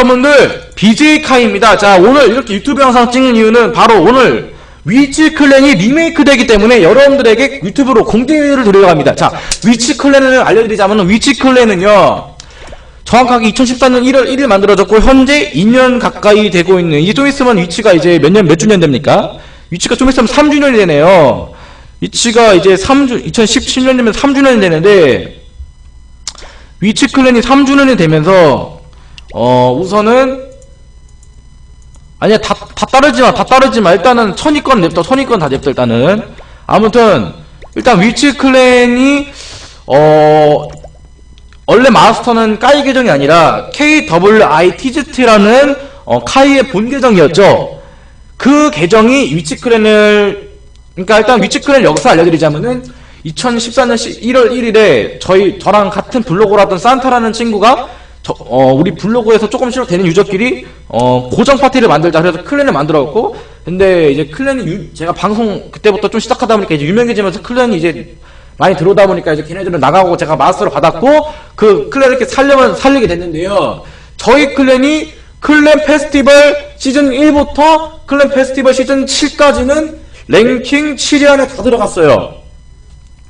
여러분들 BJ카입니다. 자 오늘 이렇게 유튜브 영상 찍는 이유는 바로 오늘 위치 클랜이 리메이크 되기 때문에 여러분들에게 유튜브로 공개를 드려갑니다. 자 위치 클랜을 알려드리자면 위치 클랜은요 정확하게 2014년 1월 1일 만들어졌고 현재 2년 가까이 되고 있는 이게 좀 있으면 위치가 이제 몇 년 몇 주년 됩니까? 위치가 좀 있으면 3주년이 되네요. 위치가 이제 3주 2017년이면 3주년이 되는데 위치 클랜이 3주년이 되면서 어 우선은 아니야 다, 다 따르지마 다 따르지마. 일단은 천위권 냅둬 천위권 다 냅둬 일단은. 아무튼 일단 위치 클랜이 어 원래 마스터는 까이 계정이 아니라 KWITZT라는 어, 카이의 본 계정이었죠. 그 계정이 위치 클랜을 그러니까 일단 위치 클랜 역사 알려드리자면은 2014년 1월 1일에 저희 저랑 같은 블로그를 하던 산타라는 친구가 저, 어, 우리 블로그에서 조금씩 되는 유저끼리 어, 고정 파티를 만들자 그래서 클랜을 만들었고 근데 이제 클랜이 유- 제가 방송 그때부터 좀 시작하다 보니까 이제 유명해지면서 클랜이 이제 많이 들어오다 보니까 이제 걔네들은 나가고 제가 마스터를 받았고 그 클랜을 이렇게 살려면 살리게 됐는데요. 저희 클랜이 클랜 페스티벌 시즌 1부터 클랜 페스티벌 시즌 7까지는 랭킹 7위 안에 다 들어갔어요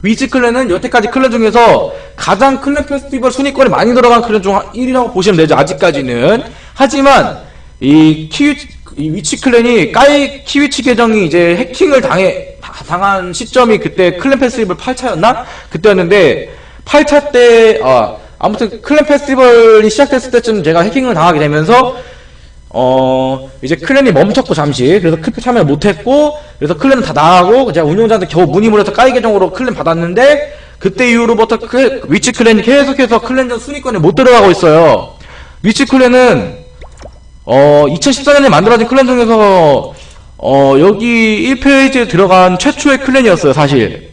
위즈 클랜은 여태까지 클랜 중에서 가장 클랜 페스티벌 순위권에 많이 들어간 클랜 중 1위라고 보시면 되죠. 아직까지는. 하지만 이 키위 이 위치 클랜이 까이 키위치 계정이 이제 해킹을 당해 다- 당한 시점이 그때 클랜 페스티벌 8차였나? 그때였는데 8차 때 아, 아무튼 클랜 페스티벌이 시작됐을 때쯤 제가 해킹을 당하게 되면서 어 이제 클랜이 멈췄고 잠시. 그래서 클패 참여 못했고 그래서 클랜은 다 나가고 제가 운영자한테 겨우 문의를 해서 까이 계정으로 클랜 받았는데 그때 이후로부터 클- 위치 클랜이 계속해서 클랜전 순위권에 못 들어가고 있어요. 위치 클랜은 어 2014년에 만들어진 클랜 중에서 어 여기 1페이지에 들어간 최초의 클랜이었어요 사실.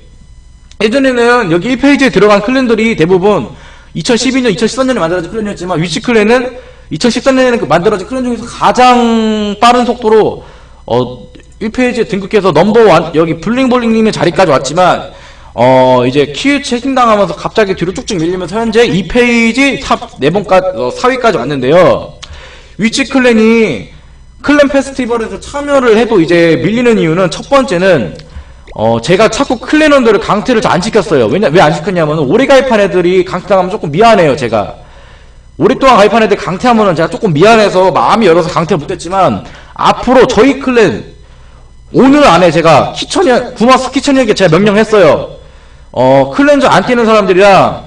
예전에는 여기 1페이지에 들어간 클랜들이 대부분 2012년, 2014년에 만들어진 클랜이었지만 위치 클랜은 2014년에 그 만들어진 클랜 중에서 가장 빠른 속도로 어 1페이지에 등극해서 넘버원 여기 블링볼링님의 자리까지 왔지만 어 이제 키위 체킹당하면서 갑자기 뒤로 쭉쭉 밀리면서 현재 2페이지 4, 4번까지 어, 4위까지 왔는데요 위치 클랜이 클랜 페스티벌에서 참여를 해도 이제 밀리는 이유는 첫 번째는 어 제가 자꾸 클랜원들을 강퇴를 잘 안 시켰어요. 왜냐 왜 안 시켰냐면 오래 가입한 애들이 강퇴당하면 조금 미안해요. 제가 오랫동안 애들 강퇴하면은 제가 조금 미안해서 마음이 열어서 강퇴 못했지만 앞으로 저희 클랜 오늘 안에 제가 키천이 구마스 키천이에게 제가 명령했어요. 어 클랜저 안 뛰는 사람들이랑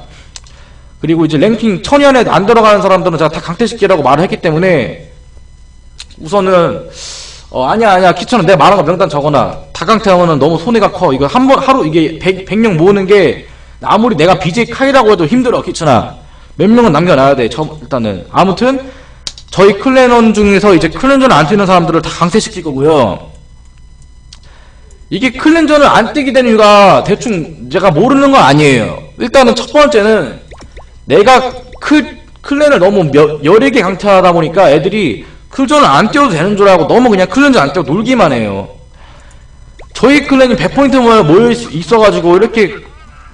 그리고 이제 랭킹 천위 안에 안 들어가는 사람들은 제가 다 강퇴시키라고 말을 했기 때문에 우선은 어 아니야 아니야. 키천은 내가 말한 거 명단 적어놔. 다 강퇴하면은 너무 손해가 커. 이거 한 번 하루 이게 100, 100명 모으는 게 아무리 내가 BJ 카이라고 해도 힘들어 키천아 몇 명은 남겨놔야 돼. 저, 일단은. 아무튼 저희 클랜원 중에서 이제 클랜전을 안 뛰는 사람들을 다 강퇴시킬 거고요. 이게 클랜전을 안 뛰게 된 이유가 대충 제가 모르는 건 아니에요. 일단은 첫 번째는 내가 클, 클랜을 너무 몇, 여러 개 강퇴하다 보니까 애들이 클전을 안 뛰어도 되는 줄 알고 너무 그냥 클랜전 안 뛰고 놀기만 해요. 저희 클랜이 100포인트 모여 있어가지고 이렇게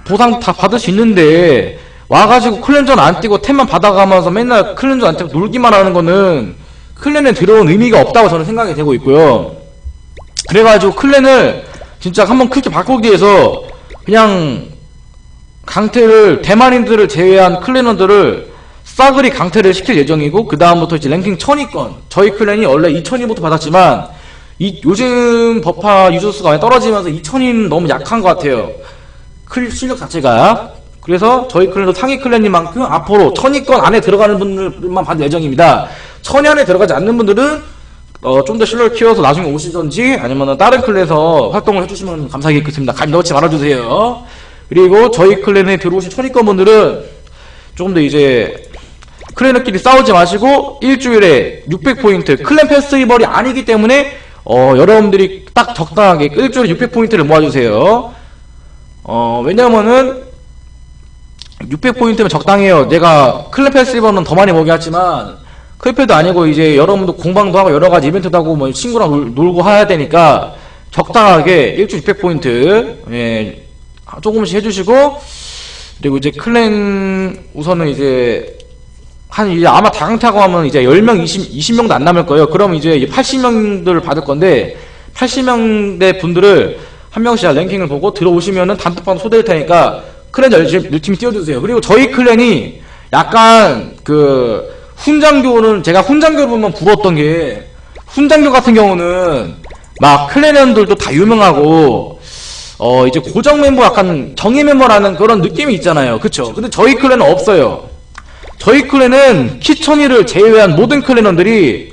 보상 다 받을 수 있는데 와가지고 클랜전 안 뛰고 템만 받아가면서 맨날 클랜전 안 뛰고 놀기만 하는 거는 클랜에 들어온 의미가 없다고 저는 생각이 되고 있고요. 그래가지고 클랜을 진짜 한번 크게 바꾸기 위해서 그냥 강퇴를 대만인들을 제외한 클랜원들을 싸그리 강퇴를 시킬 예정이고 그 다음부터 이제 랭킹 1000위권. 저희 클랜이 원래 2000위부터 받았지만 이 요즘 버파 유저수가 많이 떨어지면서 2000위는 너무 약한 것 같아요. 클 실력 자체가 그래서 저희 클랜도 상위 클랜인 만큼 앞으로 1000위권 안에 들어가는 분들만 받을 예정입니다. 1000위 안에 들어가지 않는 분들은 어, 좀 더 실력을 키워서 나중에 오시던지 아니면 다른 클랜에서 활동을 해주시면 감사하겠습니다. 감히 넣지 말아주세요. 그리고 저희 클랜에 들어오신 천위권 분들은 조금 더 이제 클랜들끼리 싸우지 마시고 일주일에 600포인트 클랜 페스티벌이 아니기 때문에 어 여러분들이 딱 적당하게 일주일에 600포인트를 모아주세요. 어 왜냐면은 600포인트면 적당해요 내가 클랜 페스티벌은 더 많이 하지만 클패도 아니고 이제 여러분도 공방도 하고 여러 가지 이벤트도 하고 뭐 친구랑 놀, 놀고 해야 되니까 적당하게 일주일 600포인트 예 조금씩 해주시고 그리고 이제 클랜 우선은 이제 한 이제 아마 다 강타고 하면 이제 10명, 20, 20명도 안 남을 거예요. 그럼 이제 80명들 받을 건데 80명대 분들을 한 명씩 랭킹을 보고 들어오시면은 단톡방 소개될 테니까 클랜 열심히 열심히 띄워주세요. 그리고 저희 클랜이 약간 그 훈장교는 제가 훈장교를 보면 부러웠던 게 훈장교 같은 경우는 막 클랜원들도 다 유명하고 어 이제 고정 멤버 약간 정예 멤버라는 그런 느낌이 있잖아요. 그쵸? 근데 저희 클랜은 없어요. 저희 클랜은 키천이를 제외한 모든 클랜원들이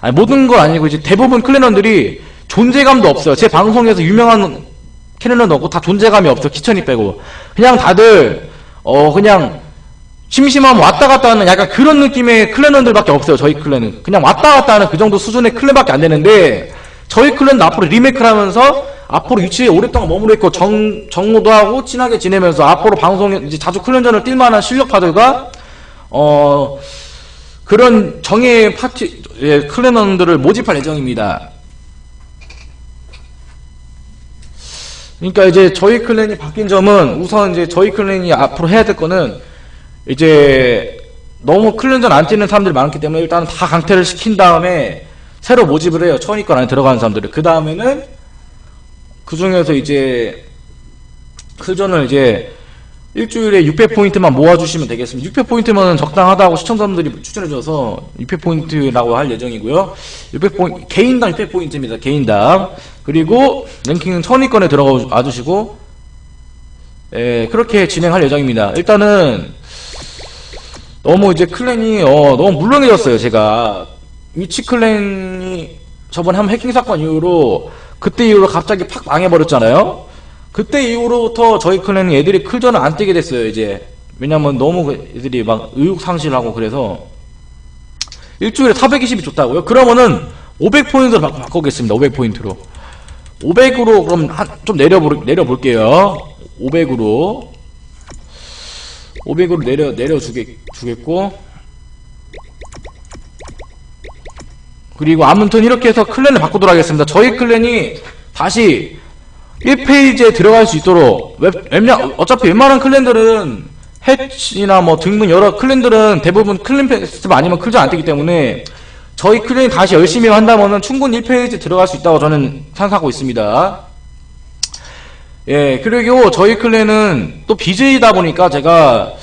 아니 모든 건 아니고 이제 대부분 클랜원들이 존재감도 없어요. 제 방송에서 유명한 캐릭터는 없고 다 존재감이 없어. 키천이 빼고 그냥 다들 어 그냥 심심하면 왔다 갔다 하는 약간 그런 느낌의 클랜원들밖에 없어요. 저희 클랜은 그냥 왔다 갔다 하는 그 정도 수준의 클랜밖에 안 되는데 저희 클랜은 앞으로 리메이크를 하면서 앞으로 위치에 오랫동안 머무르 있고 정 정모도 하고 친하게 지내면서 앞으로 방송에 이제 자주 클랜전을 뛸 만한 실력파들과 어 그런 정예 파티 예, 클랜원들을 모집할 예정입니다. 그러니까 이제 저희 클랜이 바뀐 점은 우선 이제 저희 클랜이 앞으로 해야 될 거는 이제 너무 클랜전 안 뛰는 사람들이 많기 때문에 일단 다 강퇴를 시킨 다음에 새로 모집을 해요. 천위권 안에 들어가는 사람들을. 그 다음에는 그 중에서 이제 클전을 이제 일주일에 600포인트만 모아주시면 되겠습니다. 600포인트면 적당하다고 시청자분들이 추천해줘서 600포인트라고 할 예정이고요. 600포인트, 개인당 600포인트입니다. 개인당. 그리고 랭킹은 천위권에 들어가 주시고, 예, 그렇게 진행할 예정입니다. 일단은, 너무 이제 클랜이, 어, 너무 물렁해졌어요, 제가. 위치 클랜이 저번에 한 해킹 사건 이후로, 그때 이후로 갑자기 팍 망해버렸잖아요? 그때 이후로부터 저희 클랜이 애들이 클전을 안 뛰게 됐어요, 이제. 왜냐면 너무 그 애들이 막 의욕 상실하고 그래서. 일주일에 420이 좋다고요? 그러면은 500포인트로 바, 바꾸겠습니다, 500포인트로. 500으로 그럼 한, 좀 내려볼, 내려볼게요. 500으로. 500으로 내려, 내려주겠, 주겠고. 그리고 아무튼 이렇게 해서 클랜을 바꾸도록 하겠습니다. 저희 클랜이 다시 1페이지에 들어갈 수 있도록 웹, 웹냐, 어차피 웬만한 클랜들은 해치나 뭐 등등 여러 클랜들은 대부분 클랜 페스티벌 아니면 클전 안 뜨기 때문에 저희 클랜이 다시 열심히 한다면은 충분히 1페이지 들어갈 수 있다고 저는 생각하고 있습니다. 예, 그리고 저희 클랜은 또 BJ다 보니까 제가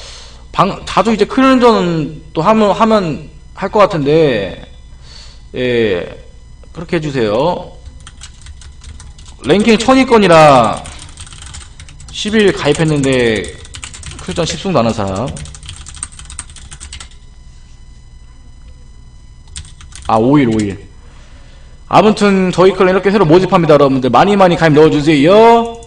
방, 자주 이제 클랜전 또 하면, 하면 할 것 같은데, 예, 그렇게 해주세요. 랭킹 1000위권이라 10일 가입했는데 클전 10승도 안한 사람. 아, 5일, 5일. 아무튼 저희 클랜 이렇게 새로 모집합니다, 여러분들. 많이 많이 가입 넣어주세요.